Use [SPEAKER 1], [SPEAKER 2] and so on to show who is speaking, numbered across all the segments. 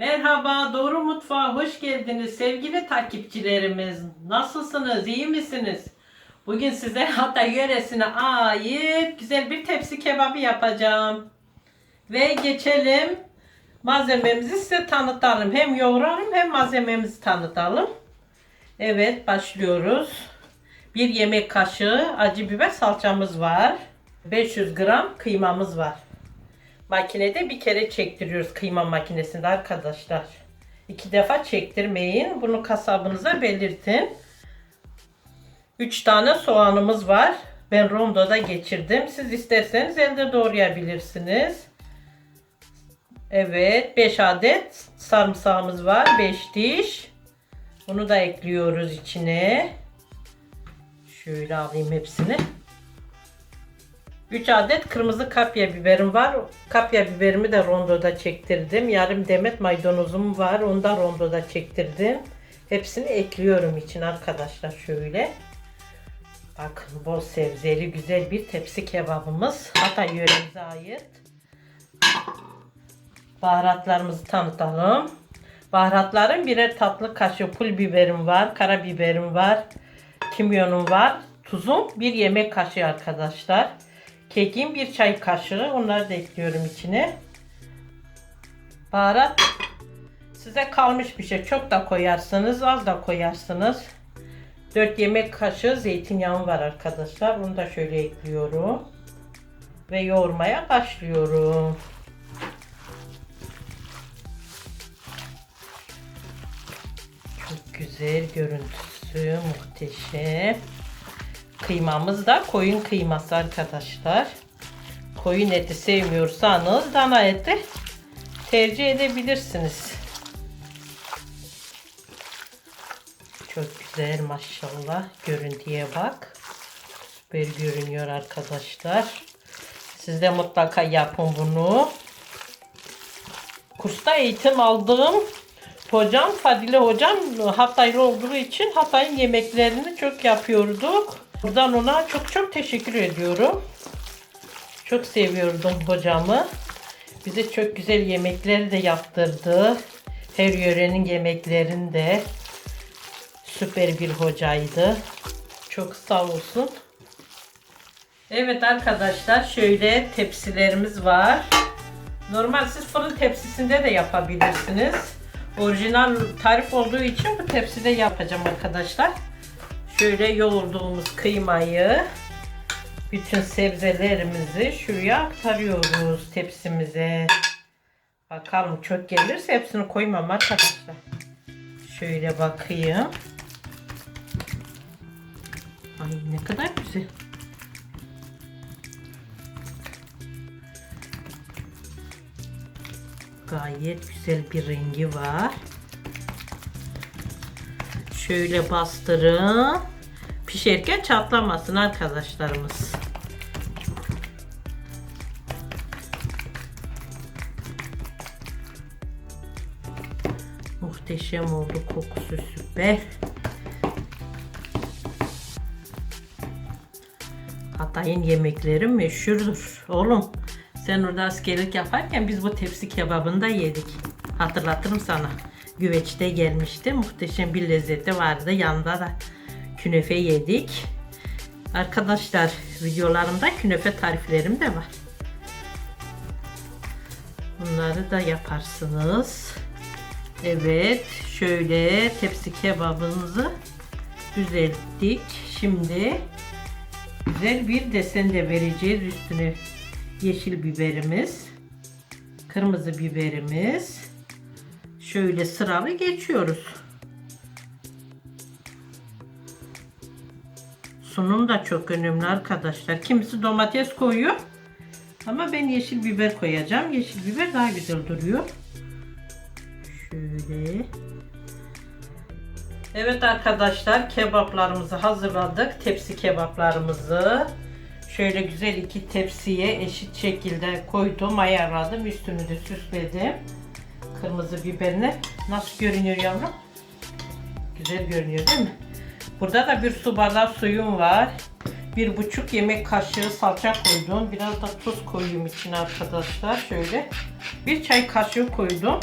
[SPEAKER 1] Merhaba Doğru Mutfağa hoş geldiniz sevgili takipçilerimiz. Nasılsınız? iyi misiniz? Bugün size Hatay yöresine ait güzel bir tepsi kebabı yapacağım. Ve geçelim malzememizi size tanıtalım. Hem yoğuralım hem malzememizi tanıtalım. Evet başlıyoruz. Bir yemek kaşığı acı biber salçamız var. 500 gram kıymamız var. Makinede bir kere çektiriyoruz kıyma makinesinde arkadaşlar. İki defa çektirmeyin. Bunu kasabınıza belirtin. 3 tane soğanımız var. Ben rondoda geçirdim. Siz isterseniz elde doğrayabilirsiniz. Evet 5 adet sarımsağımız var. 5 diş. Bunu da ekliyoruz içine. Şöyle alayım hepsini. 3 adet kırmızı kapya biberim var. Kapya biberimi de rondoda çektirdim. Yarım demet maydanozum var. Onu da rondoda çektirdim. Hepsini ekliyorum için arkadaşlar şöyle. Bakın bol sebzeli güzel bir tepsi kebabımız. Hatay yöremize ait. Baharatlarımızı tanıtalım. Baharatların birer tatlı kaşığı pul biberim var. Karabiberim var. Kimyonum var. Tuzum bir yemek kaşığı arkadaşlar. Kekim bir çay kaşığı. Onları da ekliyorum içine. Baharat size kalmış bir şey. Çok da koyarsınız, az da koyarsınız. 4 yemek kaşığı zeytinyağım var arkadaşlar. Onu da şöyle ekliyorum. Ve yoğurmaya başlıyorum. Çok güzel görüntüsü, muhteşem. Kıymamız da koyun kıyması arkadaşlar. Koyun eti sevmiyorsanız dana eti tercih edebilirsiniz. Çok güzel maşallah. Görüntüye bak. Süper görünüyor arkadaşlar. Siz de mutlaka yapın bunu. Kursta eğitim aldığım hocam Fadile hocam Hataylı olduğu için Hatay'ın yemeklerini çok yapıyorduk. Buradan ona çok çok teşekkür ediyorum. Çok seviyordum hocamı. Bize çok güzel yemekleri de yaptırdı. Her yörenin yemeklerini de süper bir hocaydı. Çok sağ olsun. Evet arkadaşlar şöyle tepsilerimiz var. Normal siz fırın tepsisinde de yapabilirsiniz. Orijinal tarif olduğu için bu tepside yapacağım arkadaşlar. Şöyle yoğurduğumuz kıymayı bütün sebzelerimizi şuraya aktarıyoruz tepsimize. Bakalım çok gelirse hepsini koymam arkadaşlar. Şöyle bakayım. Ay ne kadar güzel. Gayet güzel bir rengi var. Şöyle bastırın. Pişerken çatlamasın arkadaşlarımız. Muhteşem oldu kokusu süper. Hatay'ın yemekleri meşhurdur. Oğlum sen orada askerlik yaparken biz bu tepsi kebabını da yedik. Hatırlatırım sana. Güveçte gelmişti. Muhteşem bir lezzeti vardı. Yanında da künefe yedik. Arkadaşlar videolarımda künefe tariflerim de var. Bunları da yaparsınız. Evet, şöyle tepsi kebabımızı düzelttik. Şimdi güzel bir desen de vereceğiz üstüne. Yeşil biberimiz, kırmızı biberimiz. Şöyle sıralı geçiyoruz. Sunum da çok önemli arkadaşlar. Kimisi domates koyuyor. Ama ben yeşil biber koyacağım. Yeşil biber daha güzel duruyor. Şöyle. Evet arkadaşlar kebaplarımızı hazırladık. Tepsi kebaplarımızı. Şöyle güzel iki tepsiye eşit şekilde koydum, ayarladım. Üstünü de süsledim. Kırmızı biberini. Nasıl görünüyor yavrum? Güzel görünüyor değil mi? Burada da bir su bardağı suyum var. Bir buçuk yemek kaşığı salça koydum. Biraz da tuz koyayım içine arkadaşlar. Şöyle. Bir çay kaşığı koydum.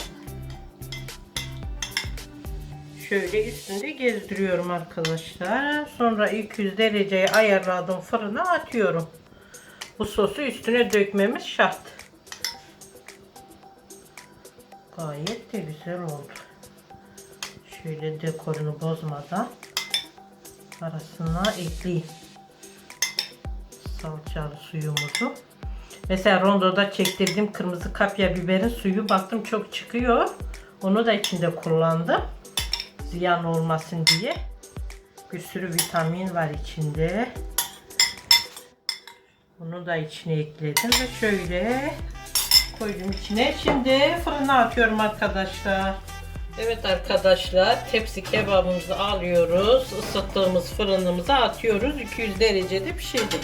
[SPEAKER 1] şöyle üstünde gezdiriyorum arkadaşlar. Sonra 200 dereceye ayarladım fırına atıyorum. Bu sosu üstüne dökmemiz şart. Gayet de güzel oldu. Şöyle dekorunu bozmadan arasına ekleyeyim. Salçalı suyumuzu. Mesela rondoda çektirdiğim kırmızı kapya biberin suyu baktım çok çıkıyor. Onu da içinde kullandım. Ziyan olmasın diye. Bir sürü vitamin var içinde. Bunu da içine ekledim ve şöyle koydum içine. Şimdi fırına atıyorum arkadaşlar. Evet arkadaşlar tepsi kebabımızı alıyoruz. Isıttığımız fırınımıza atıyoruz. 200 derecede pişirdik.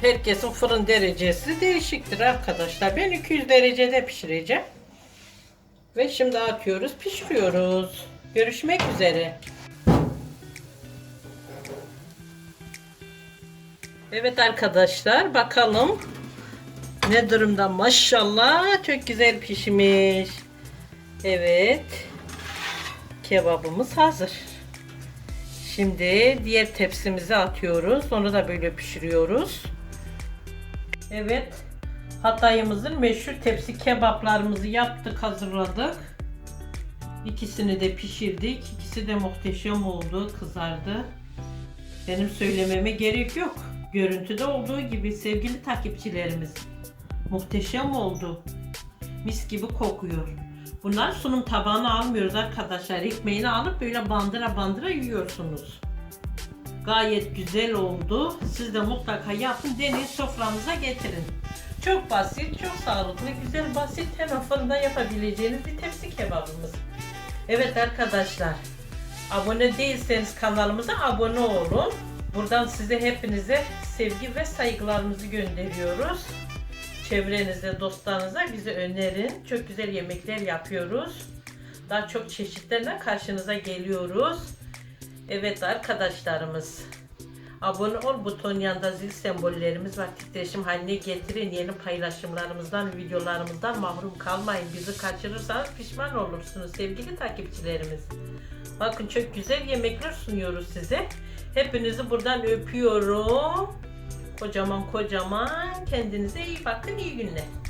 [SPEAKER 1] Herkesin fırın derecesi değişiktir arkadaşlar. Ben 200 derecede pişireceğim. Ve şimdi atıyoruz, pişiriyoruz. Görüşmek üzere. Evet arkadaşlar bakalım ne durumda maşallah çok güzel pişmiş. Evet kebabımız hazır. Şimdi diğer tepsimize atıyoruz. Onu da böyle pişiriyoruz. Evet Hatay'ımızın meşhur tepsi kebaplarımızı yaptık hazırladık. İkisini de pişirdik. İkisi de muhteşem oldu kızardı. Benim söylememe gerek yok. Görüntüde olduğu gibi sevgili takipçilerimiz. Muhteşem oldu. Mis gibi kokuyor. Bunlar sunum tabağına almıyoruz arkadaşlar. Ekmeğini alıp böyle bandıra bandıra yiyorsunuz. Gayet güzel oldu. Siz de mutlaka yapın, deneyin sofranıza getirin. Çok basit, çok sağlıklı, güzel, basit hemen fırında yapabileceğiniz bir tepsi kebabımız. Evet arkadaşlar, abone değilseniz kanalımıza abone olun. Buradan size hepinize sevgi ve saygılarımızı gönderiyoruz. Çevrenize, dostlarınıza bizi önerin. Çok güzel yemekler yapıyoruz. Daha çok çeşitlerle karşınıza geliyoruz. Evet arkadaşlarımız. Abone ol buton yanında zil sembollerimiz var. Titreşim haline getirin. Yeni paylaşımlarımızdan, videolarımızdan mahrum kalmayın. Bizi kaçırırsanız pişman olursunuz sevgili takipçilerimiz. Bakın çok güzel yemekler sunuyoruz size. Hepinizi buradan öpüyorum. Kocaman kocaman. Kendinize iyi bakın. iyi günler.